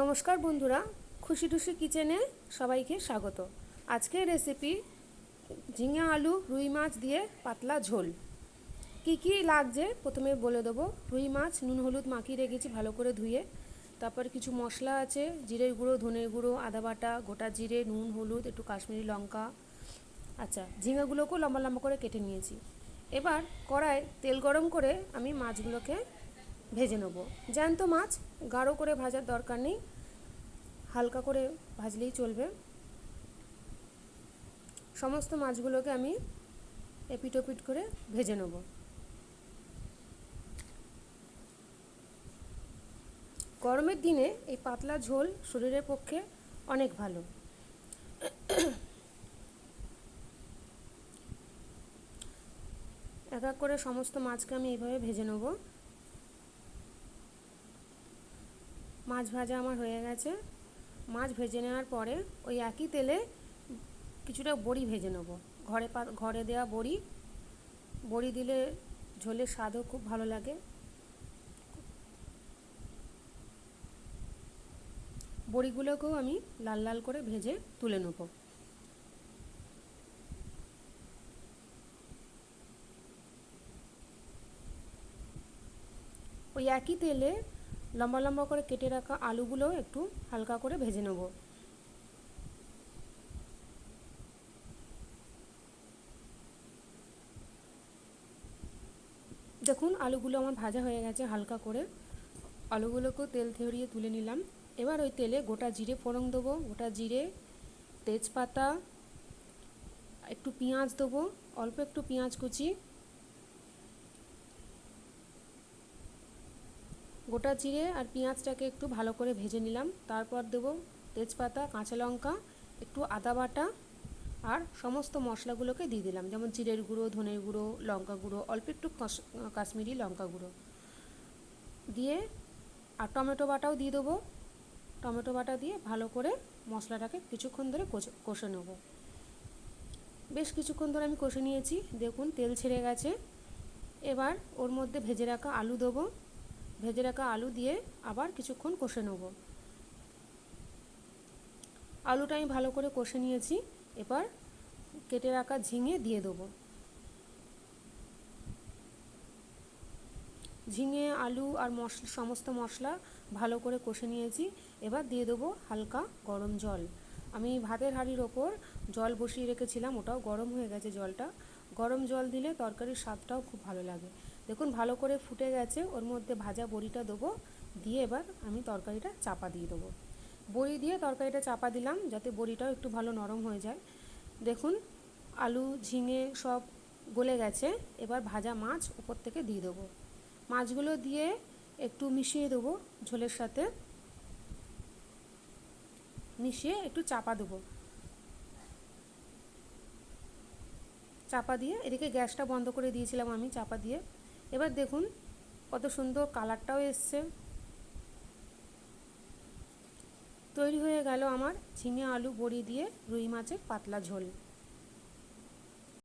নমস্কার বন্ধুরা, খুশি টুসি কিচেনে সবাইকে স্বাগত। আজকের রেসিপি ঝিঙে আলু, রুই মাছ দিয়ে পাতলা ঝোল। কি কি লাগছে প্রথমে বলে দেবো। রুই মাছ, নুন, হলুদ মাখিয়ে রেখেছি ভালো করে ধুয়ে। তারপর কিছু মশলা আছে, জিরের গুঁড়ো, ধনের গুঁড়ো, আদা বাটা, গোটা জিরে, নুন, হলুদ, একটু কাশ্মীরি লঙ্কা। আচ্ছা ঝিঙেগুলোকেও লম্বা লম্বা করে কেটে নিয়েছি। এবার কড়ায় তেল গরম করে আমি মাছগুলোকে ভেজে নেব। জ্যান্ত মাছ, গাঢ় করে ভাজার দরকার নেই। হালকা করে ভাজলেই চলবে। সমস্ত মাছগুলোকে আমি এপিট ওপিট করে ভেজে নেব। গরমের দিনে এই পাতলা ঝোল শরীরের পক্ষে অনেক ভালো। এক এক করে সমস্ত মাছকে আমি এইভাবে ভেজে নেব। মাছ ভাজা আমার হয়ে গেছে। মাছ ভেজে নেওয়ার পরে ওই একই তেলে কিছুটা বড়ি ভেজে নেব। ঘরে ঘরে দেওয়া বড়ি। বড়ি দিলে ঝোলের স্বাদও খুব ভালো লাগে। বড়িগুলোকেও আমি লাল লাল করে ভেজে তুলে নেব। ওই একই তেলে লম্বা লম্বা করে কেটে রাখা আলুগুলো একটু হালকা করে ভেজে নেব। দেখুন, আলুগুলো আমার ভাজা হয়ে গেছে, হালকা করে। আলুগুলোকেও তেল থেড়িয়ে তুলে নিলাম। এবার ওই তেলে গোটা জিরে ফোড়ন দেবো, গোটা জিরে তেজপাতা, একটু পেঁয়াজ দেবো, অল্প একটু পেঁয়াজ কুচি গোটা জিরে আর পেঁয়াজটাকে একটু ভালো করে ভেজে নিলাম। তারপর দেবো তেজপাতা, কাঁচা লঙ্কা, একটু আদা বাটা আর সমস্ত মশলাগুলোকে দিয়ে দিলাম। যেমন জিরের গুঁড়ো, ধনের গুঁড়ো, লঙ্কা গুঁড়ো, অল্প একটু কাশ্মীরি লঙ্কা গুঁড়ো। দিয়ে আর টমেটো বাটাও দিয়ে দেবো। টমেটো বাটা দিয়ে ভালো করে মশলাটাকে কিছুক্ষণ ধরে কষে নেব। বেশ কিছুক্ষণ ধরে আমি কষে নিয়েছি। দেখুন তেল ছেড়ে গেছে। এবার ওর মধ্যে ভেজে রাখা আলু দেবো। ভেজে রাখা আলু দিয়ে আবার কিছুক্ষণ কষে নেব। আলুটা আমি ভালো করে কষে নিয়েছি। এবার কেটে রাখা ঝিঙে দিয়ে দেবো। ঝিঙে, আলু আর মশলা সমস্ত মশলা ভালো করে কষে নিয়েছি। এবার দিয়ে দেবো হালকা গরম জল। আমি ভাতের হাঁড়ির ওপর জল বসিয়ে রেখেছিলাম, ওটাও গরম হয়ে গেছে জলটা। গরম জল দিলে তরকারির স্বাদটাও খুব ভালো লাগে। দেখুন, ভালো করে ফুটে গেছে। ওর মধ্যে ভাজা বড়িটা দেবো। দিয়ে এবার আমি তরকারিটা চাপা দিয়ে দেবো। বড়ি দিয়ে তরকারিটা চাপা দিলাম যাতে বড়িটাও একটু ভালো নরম হয়ে যায়। দেখুন, আলু, ঝিঙে সব গলে গেছে। এবার ভাজা মাছ উপর থেকে দিয়ে দেবো। মাছগুলো দিয়ে একটু মিশিয়ে দেবো ঝোলের সাথে। মিশিয়ে একটু চাপা দেবো। চাপা দিয়ে, এদিকে গ্যাসটা বন্ধ করে দিয়েছিলাম আমি, চাপা দিয়ে। এবার দেখুন কত সুন্দর কালারটাও এসছে। তৈরি হয়ে গেল আমার ঝিঙে আলু বড়ি দিয়ে রুই মাছের পাতলা ঝোল।